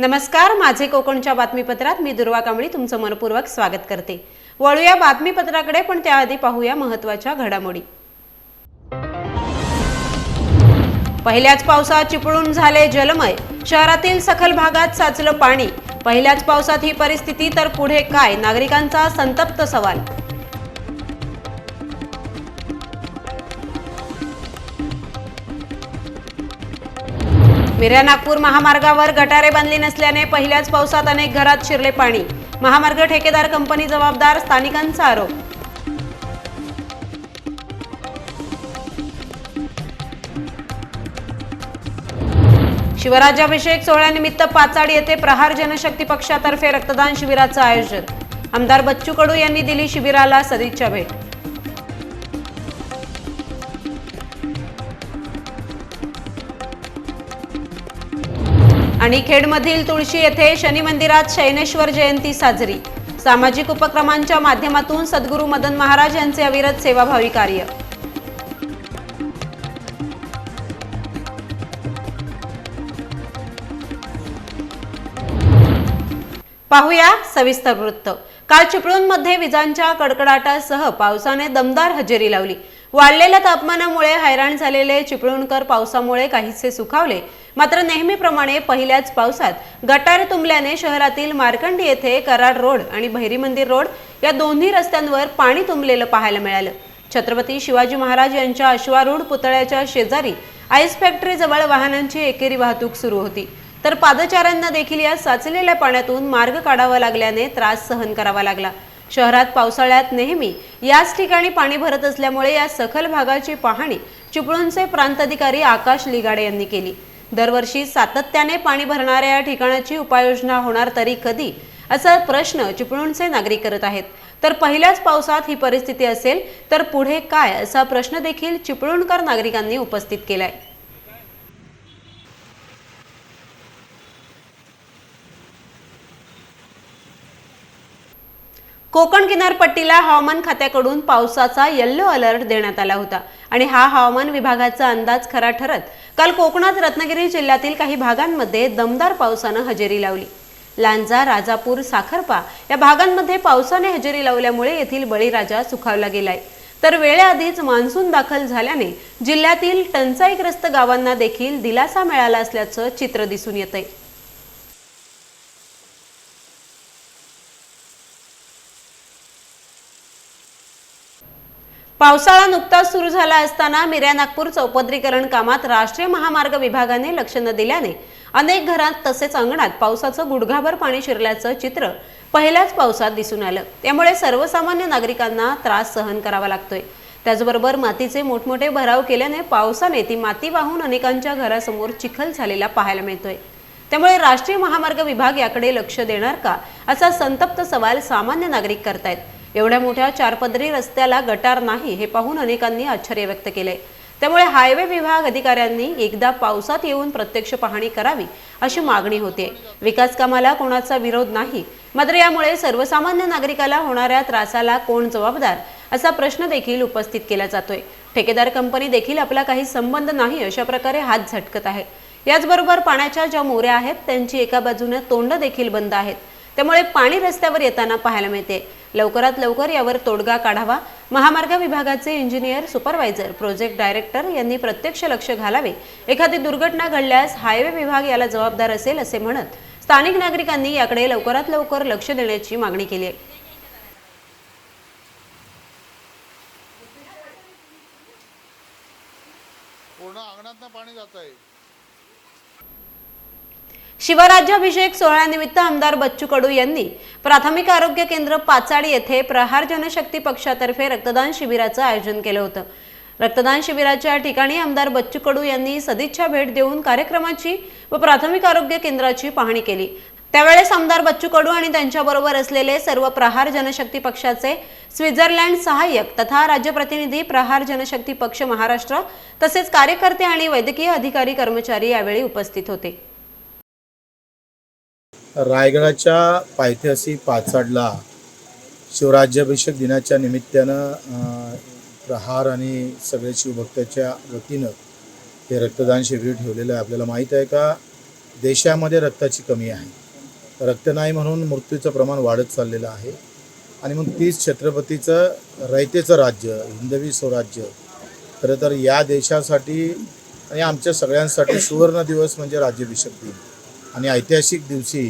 नमस्कार माझे कोकणच्या बातमीपत्रात मी दुर्वा कांबळी तुमचं मनपूर्वक स्वागत करते. वळूया बातमीपत्राकडे पण त्याआधी पाहूया महत्त्वाच्या घडामोडी. पहिल्याच पावसात चिपळून झाले जलमय. शहरातील सखल भागात साचलं पाणी. पहिल्याच पावसात ही परिस्थिती तर पुढे काय? नागरिकांचा संतप्त सवाल. मिऱ्या नागपूर महामार्गावर गटारे बांधली नसल्याने पहिल्याच पावसात अनेक घरात शिरले पाणी. महामार्ग ठेकेदार कंपनी जबाबदार स्थानिकांचा आरोप. शिवराज्याभिषेक सोहळ्यानिमित्त पाचाड येथे प्रहार जनशक्ती पक्षातर्फे रक्तदान शिबिराचं आयोजन. आमदार बच्चू कडू यांनी दिली शिबिराला सदिच्छा भेट. आणि खेडमधील तुळशी येथे शनी मंदिरात शैनेश्वर जयंती साजरी. सामाजिक उपक्रमांच्या माध्यमातून सद्गुरू मदन महाराज यांचे अविरत सेवाभावी कार्य. पाहूया सविस्तर वृत्त. काल चिपळूणमध्ये विजांच्या कडकडाटासह पावसाने दमदार हजेरी लावली. वाढलेल्या तापमानामुळे हैराण झालेले चिपळूणकर पावसामुळे काहीसे सुखावले. मात्र नेहमीप्रमाणे पहिल्याच पावसात गटार तुंबल्याने शहरातील मार्कंडी येथे कराड रोड आणि भैरी मंदिर रोड या दोन्ही रस्त्यांवर पाणी तुंबलेलं पाहायला मिळालं. छत्रपती शिवाजी महाराज यांच्या अश्वारूढ पुतळ्याच्या शेजारी आईस फॅक्टरीजवळ वाहनांची एकेरी वाहतूक सुरू होती. तर पादचाऱ्यांना देखील या साचलेल्या पाण्यातून मार्ग काढावा लागल्याने त्रास सहन करावा लागला. शहरात पावसाळ्यात नेहमी याच ठिकाणी पाणी भरत असल्यामुळे या सखल भागाची पाहणी चिपळूणचे प्रांताधिकारी आकाश लिगाडे यांनी केली. दरवर्षी सातत्याने पाणी भरणाऱ्या या ठिकाणाची उपाययोजना होणार तरी कधी? असा प्रश्न चिपळूणचे नागरिक करत आहेत. तर पहिल्याच पावसात ही परिस्थिती असेल तर पुढे काय असा प्रश्न देखील चिपळूणकर नागरिकांनी उपस्थित केलाय. कोकण किनारपट्टीला हवामान खात्याकडून पावसाचा येल्लो अलर्ट देण्यात आला होता आणि हा हवामान विभागाचा अंदाज खरा ठरत काल कोकणात रत्नागिरी जिल्ह्यातील काही भागांमध्ये दमदार पावसानं हजेरी लावली. लांजा राजापूर साखरपा या भागांमध्ये पावसाने हजेरी लावल्यामुळे येथील बळीराजा सुखावला गेलाय. तर वेळेआधीच मान्सून दाखल झाल्याने जिल्ह्यातील टंचाईग्रस्त गावांना देखील दिलासा मिळाला असल्याचं चित्र दिसून येतंय. पावसाळा नुकताच सुरू झाला असताना मिऱ्या नागपूर चौपदरीकरण कामात राष्ट्रीय महामार्ग विभागाने लक्ष न दिल्याने अनेक घरात तसेच अंगणात पावसाचं गुडघाभर पाणी शिरल्याचं चित्र पहिल्याच पावसात दिसून आलं. त्यामुळे सर्वसामान्य नागरिकांना त्रास सहन करावा लागतोय. त्याचबरोबर मातीचे मोठमोठे भराव केल्याने पावसाने ती माती वाहून अनेकांच्या घरासमोर चिखल झालेला पाहायला मिळतोय. त्यामुळे राष्ट्रीय महामार्ग विभाग याकडे लक्ष देणार का असा संतप्त सवाल सामान्य नागरिक करतायत. एवढ्या मोठ्या चारपदरी रस्त्याला गटार नाही हे पाहून अनेकांनी आश्चर्य व्यक्त केले. त्यामुळे हायवे विभाग अधिकाऱ्यांनी एकदा पावसात येऊन प्रत्यक्ष पाहणी करावी अशी मागणी होते. विकास कामाला कोणाचा विरोध नाही. मात्र यामुळे सर्वसामान्य नागरिकाला होणाऱ्या त्रासाला कोण जबाबदार असा प्रश्न देखील उपस्थित केला जातोय. ठेकेदार कंपनी देखील आपला काही संबंध नाही अशा प्रकारे हात झटकत आहे. याचबरोबर पाण्याच्या ज्या मोऱ्या आहेत त्यांची एका बाजूने तोंड देखील बंद आहेत. त्यामुळे पाणी रस्त्यावर येताना पाहायला मिळते. लवकरात लवकर यावर तोडगा काढावा. महामार्ग विभागाचे इंजिनियर सुपरवायझर प्रोजेक्ट डायरेक्टर यांनी प्रत्यक्ष लक्ष घालावे. एखादी दुर्घटना घडल्यास हायवे विभाग याला जबाबदार असेल असे म्हणत स्थानिक नागरिकांनी याकडे लवकरात लवकर लक्ष देण्याची मागणी केली आहे पूर्ण अंगणात पाणी जात आहे शिवराज्याभिषेक सोहळ्यानिमित्त आमदार बच्चू कडू यांनी प्राथमिक आरोग्य केंद्र पाचाडी येथे प्रहार जनशक्ती पक्षातर्फे रक्तदान शिबिराचं आयोजन केलं होतं. रक्तदान शिबिराच्या ठिकाणी आमदार बच्चू कडू यांनी सदिच्छा भेट देऊन कार्यक्रमाची व प्राथमिक आरोग्य केंद्राची पाहणी केली. त्यावेळेस आमदार बच्चू कडू आणि त्यांच्याबरोबर असलेले सर्व प्रहार जनशक्ती पक्षाचे स्वित्झर्लंड सहाय्यक तथा राज्यप्रतिनिधी प्रहार जनशक्ती पक्ष महाराष्ट्र तसेच कार्यकर्ते आणि वैद्यकीय अधिकारी कर्मचारी यावेळी उपस्थित होते. रायगडाच्या पायथ्याशी पाचाडला शिवराज्याभिषेक दिनाच्या निमित्तानं प्रहार आणि सगळे शिवभक्ताच्या वतीनं हे रक्तदान शिबिर ठेवलेलं आहे. आपल्याला माहीत आहे का देशामध्ये रक्ताची कमी आहे. रक्त नाही म्हणून मृत्यूचं प्रमाण वाढत चाललेलं आहे. आणि मग तीच छत्रपतीचं रयतेचं राज्य हिंदवी स्वराज्य खरं तर या देशासाठी आणि आमच्या सगळ्यांसाठी सुवर्ण दिवस म्हणजे राज्याभिषेक दिन. आणि ऐतिहासिक दिवशी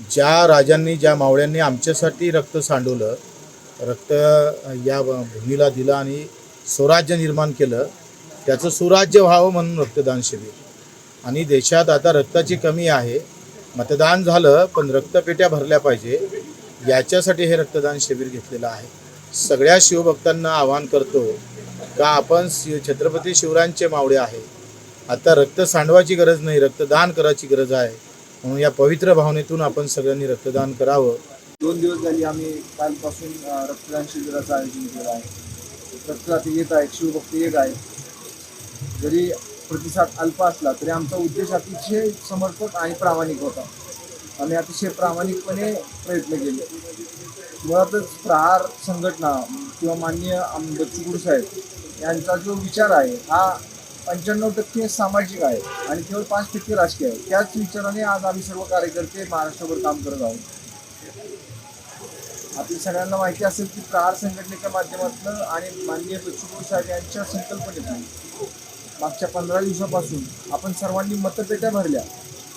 ज्या राजांनी ज्या मावळ्यांनी आमच्यासाठी रक्त सांडवलं रक्त या भूमीला दिलं आणि स्वराज्य निर्माण केलं त्याचं सुराज्य व्हावं म्हणून रक्तदान शिबिर. आणि देशात आता रक्ताची कमी आहे. मतदान झालं पण रक्तपेट्या भरल्या पाहिजे. याच्यासाठी हे रक्तदान शिबिर घेतलेलं आहे. सगळ्या शिवभक्तांना आवाहन करतो का आपण शिव छत्रपती शिवरायांचे मावळे आहे. आता रक्त सांडवायची गरज नाही रक्तदान करायची गरज आहे. म्हणून या पवित्र भावनेतून आपण सगळ्यांनी रक्तदान करावं. दोन दिवस झाली आम्ही कालपासून रक्तदान शिबिराचं आयोजन केलं आहे. रक्तदाते येत आहेत शिवभक्त येत आहेत जरी प्रतिसाद अल्प असला तरी आमचा उद्देश अतिशय समर्पक आणि प्रामाणिक होता. आम्ही अतिशय प्रामाणिकपणे प्रयत्न केले. मुळातच प्रहार संघटना किंवा माननीय आंबेडकर साहेब यांचा जो विचार आहे हा पंच्याण्णव टक्के सामाजिक आहे आणि केवळ पाच टक्के राजकीय आहे. त्याच विचाराने आज आम्ही सर्व कार्यकर्ते महाराष्ट्रभर काम करत आहोत. आपल्या सगळ्यांना माहिती असेल की प्रहार संघटनेच्या माध्यमातून आणि माननीय बच्चू साहेब यांच्या संकल्पनेतून मागच्या पंधरा दिवसापासून आपण सर्वांनी मतपेट्या भरल्या.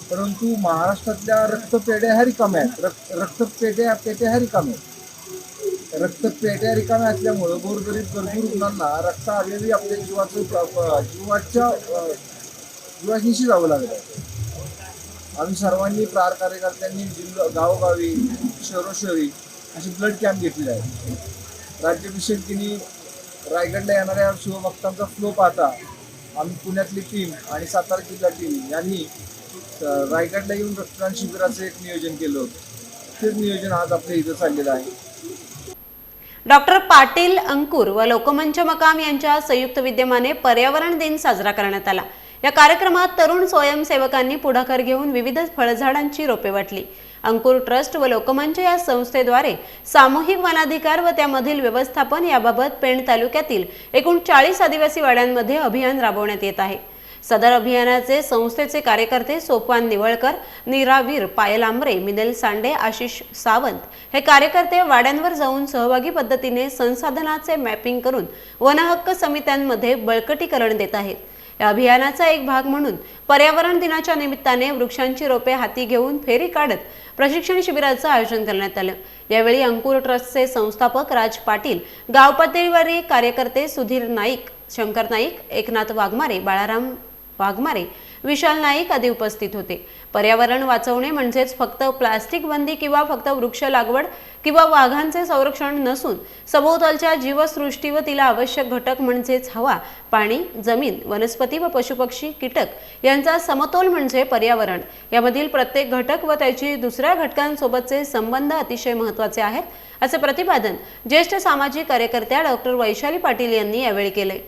परंतु महाराष्ट्रातल्या रक्तपेढ्या ह्या रिकाम्या आहेत. रक्त रक्तपेढ्या पेट्या ह्या रिकाम्या आहेत. रक्तपेट्या रिकाम्या असल्यामुळं गोरगरीब गरजू रुग्णांना रक्त अवयवी आपल्या जीवाचं जीवाच्या जीवाशीशी जावं लागलं. आहे आम्ही सर्वांनी प्रार कार्यकर्त्यांनी जिल्हा गावोगावी शहरोशहरी असे ब्लड कॅम्प घेतलेली आहे. राज्याभिषेक तिने रायगडला येणाऱ्या शिवभक्तांचा फ्लो पाहता आम्ही पुण्यातली टीम आणि सातारा जिल्हा टीम यांनी रायगडला येऊन रक्तदान शिबिराचं एक नियोजन केलं. होतं तेच नियोजन आज आपल्या इथं चाललेलं आहे. डॉक्टर पाटील अंकुर व लोकमंच मकाम यांच्या संयुक्त विद्यमाने पर्यावरण दिन साजरा करण्यात आला. या कार्यक्रमात तरुण स्वयंसेवकांनी पुढाकार घेऊन विविध फळझाडांची रोपे वाटली. अंकुर ट्रस्ट व लोकमंच या संस्थेद्वारे सामूहिक वनाधिकार व त्यामधील व्यवस्थापन याबाबत पेण तालुक्यातील एकूण चाळीस आदिवासी वाड्यांमध्ये अभियान राबवण्यात येत आहे. सदर अभियानाचे संस्थेचे कार्यकर्ते सोपान निवळकर निरावीर पायल आमरे मिनल सांडे आशिष सावंत हे कार्यकर्ते वाड्यांवर जाऊन सहभागी पद्धतीने संसाधनाचे मॅपिंग करून वनहक्क समित्यांमध्ये बळकटीकरण देत आहेत. या अभियानाचा एक भाग म्हणून पर्यावरण दिनाच्या निमित्ताने वृक्षांची रोपे हाती घेऊन फेरी काढत प्रशिक्षण शिबिराचं आयोजन करण्यात आलं. यावेळी अंकुर ट्रस्टचे संस्थापक राज पाटील गाव पातळीवरील कार्यकर्ते सुधीर नाईक शंकर नाईक एकनाथ वाघमारे बाळाराम वाघमारे विशाल नाईक आदी उपस्थित होते. पर्यावरण वाचवणे म्हणजेच फक्त प्लास्टिक बंदी किंवा फक्त वृक्ष लागवड किंवा वाघांचे संरक्षण नसून सभोवतालच्या जीवसृष्टी व तिला आवश्यक घटक म्हणजेच हवा पाणी जमीन वनस्पती व पशुपक्षी कीटक यांचा समतोल म्हणजे पर्यावरण. यामधील प्रत्येक घटक व त्याची दुसऱ्या घटकांसोबतचे संबंध अतिशय महत्त्वाचे आहेत असे प्रतिपादन ज्येष्ठ सामाजिक कार्यकर्त्या डॉक्टर वैशाली पाटील यांनी यावेळी केले.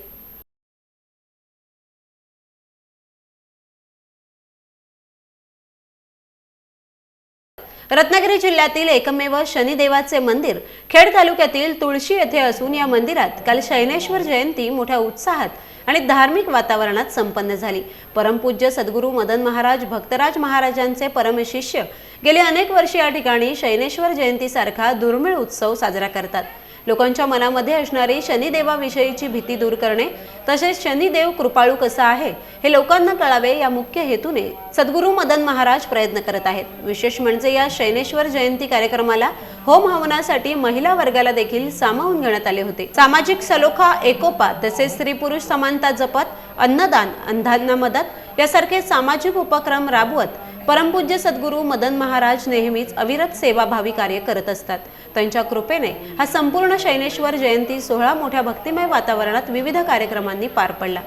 रत्नागिरी जिल्ह्यातील एकमेव शनिदेवाचे मंदिर खेड तालुक्यातील तुळशी येथे असून या मंदिरात काल शैनेश्वर जयंती मोठ्या उत्साहात आणि धार्मिक वातावरणात संपन्न झाली. परमपूज्य सद्गुरू मदन महाराज भक्तराज महाराजांचे परमशिष्य गेले अनेक वर्षे या ठिकाणी शैनेश्वर जयंतीसारखा दुर्मिळ उत्सव साजरा करतात. लोकांच्या मनामध्ये असणारी शनिदेवाविषयीची भीती दूर करणे तसेच शनिदेव कृपाळू कसा आहे हे लोकांना कळावे या मुख्य हेतूने सद्गुरू मदन महाराज प्रयत्न करत आहेत. विशेष म्हणजे या शैनेश्वर जयंती कार्यक्रमाला होम हवनासाठी महिला वर्गाला देखील सामावून घेण्यात आले होते. सामाजिक सलोखा एकोपा तसेच स्त्री पुरुष समानता जपत अन्नदान अंधांना मदत यासारखे सामाजिक उपक्रम राबवत परमपूज्य सद्गुरू मदन महाराज नेहमीच अविरत सेवाभावी कार्य करत असतात. त्यांच्या कृपेने हा संपूर्ण शैनेश्वर जयंती सोहळा मोठ्या भक्तिमय वातावरणात विविध कार्यक्रमांनी पार पडला.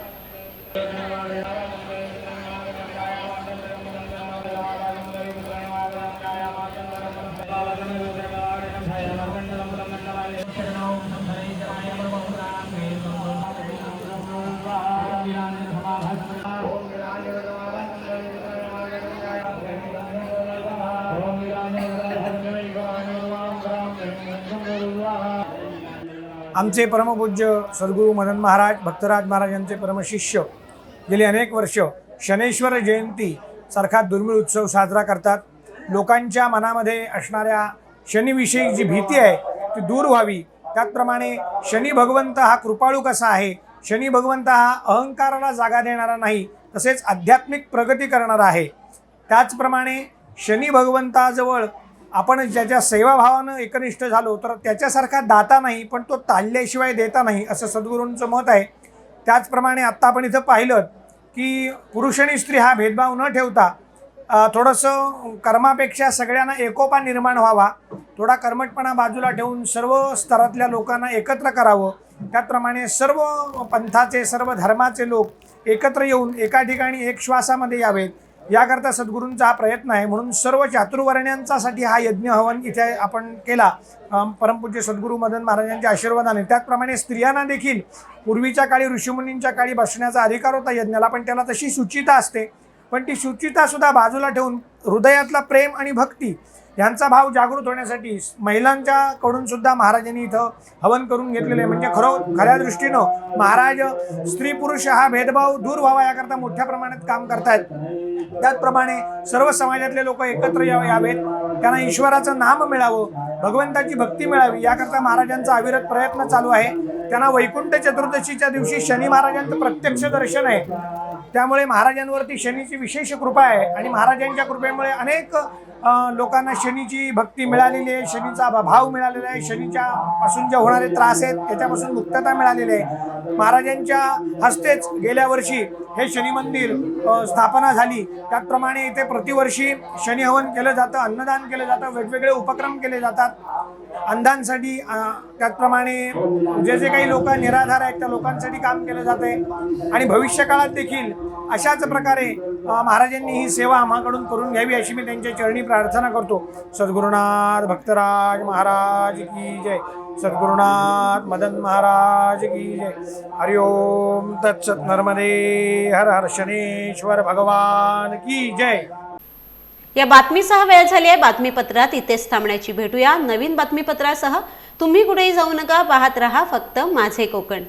आमचे परमपूज्य सद्गुरू मदन महाराज भक्तराज महाराज यांचे परमशिष्य गेली अनेक वर्ष शनेश्वर जयंती सारखा दुर्मिळ उत्सव साजरा करतात. लोकांच्या मनामध्ये असणाऱ्या शनीविषयी जी भीती आहे ती दूर व्हावी. त्याचप्रमाणे शनी भगवंत हा कृपाळू कसा आहे? शनी भगवंत हा अहंकाराला जागा देणारा नाही तसेच आध्यात्मिक प्रगती करणारा आहे. त्याचप्रमाणे शनी भगवंताजवळ आपण ज्याच्या सेवाभावानं एकनिष्ठ झालो तर त्याच्यासारखा दाता नाही पण तो ताळल्याशिवाय देता नाही असं सद्गुरूंचं मत आहे. त्याचप्रमाणे आत्ता आपण इथं पाहिलं की पुरुष आणि स्त्री हा भेदभाव न ठेवता थोडंसं कर्मापेक्षा सगळ्यांना एकोपा निर्माण व्हावा थोडा कर्मटपणा बाजूला ठेवून सर्व स्तरातल्या लोकांना एकत्र करावं. त्याचप्रमाणे सर्व पंथाचे सर्व धर्माचे लोक एकत्र येऊन एका ठिकाणी एक श्वासामध्ये यावेत. याकरता सद्गुरूंचा हा प्रयत्न आहे. म्हणून सर्व चातुर्वर्ण्यांचासाठी हा यज्ञ हवन इथे आपण केला. परमपूज्य सद्गुरू मदन महाराजांच्या आशीर्वादाने. त्याचप्रमाणे स्त्रियांना देखील पूर्वीच्या काळी ऋषीमुनींच्या काळी बसण्याचा अधिकार होता यज्ञाला पण त्याला तशी शुचिता असते. पण ती शुचितासुद्धा बाजूला ठेवून हृदयातला प्रेम आणि भक्ती यांचा भाव जागृत होण्यासाठी महिलांच्या कडून सुद्धा महाराजांनी इथं हवन करून घेतलेलं आहे. म्हणजे खरं खऱ्या दृष्टीनं महाराज स्त्री पुरुष हा भेदभाव दूर व्हावा याकरता मोठ्या प्रमाणात काम करतायत. त्याचप्रमाणे सर्व समाजातले लोक एकत्र यावेत. त्यांना ईश्वराचं नाम मिळावं भगवंताची भक्ती मिळावी याकरता महाराजांचा अविरत प्रयत्न चालू आहे. त्यांना वैकुंठ चतुर्दशीच्या दिवशी शनी महाराजांचं प्रत्यक्ष दर्शन आहे. त्यामुळे महाराजांवरती शनीची विशेष कृपा आहे आणि महाराजांच्या कृपेमुळे अनेक लोकांना शनीची भक्ती मिळालेली आहे शनीचा भाव मिळालेला आहे शनीच्या पासून जे होणारे त्रास आहेत त्याच्यापासून मुक्तता मिळालेली आहे. महाराजांच्या हस्तेच गेल्या वर्षी हे शनी मंदिर स्थापना झाली. त्याचप्रमाणे इथे प्रतिवर्षी शनिहवन केलं जातं अन्नदान केलं जातं वेगवेगळे उपक्रम केले जातात. अंधांसाठी त्याचप्रमाणे जे जे काही लोक निराधार आहेत त्या लोकांसाठी काम केलं जाते आहे आणि भविष्यकाळात देखील अशाच प्रकारे महाराजांनी ही सेवा आम्हाकडून करून घ्यावी अशी मी त्यांच्या चरणी प्रार्थना करतो. सद्गुरुनाथ भक्तराज महाराज की जय. सद्गुरुनाथ मदन महाराज की जय। हरिओम तत्सत नर्मदे हर हर शनेश्वर भगवान की जय। या बातमीसह वेळ झाली आहे. बातमीपत्रात इथेच थांबण्याची भेटूया. नवीन बातमीपत्रासह तुम्ही कुठेही जाऊ नका. पाहत रहा फक्त माझे कोकण.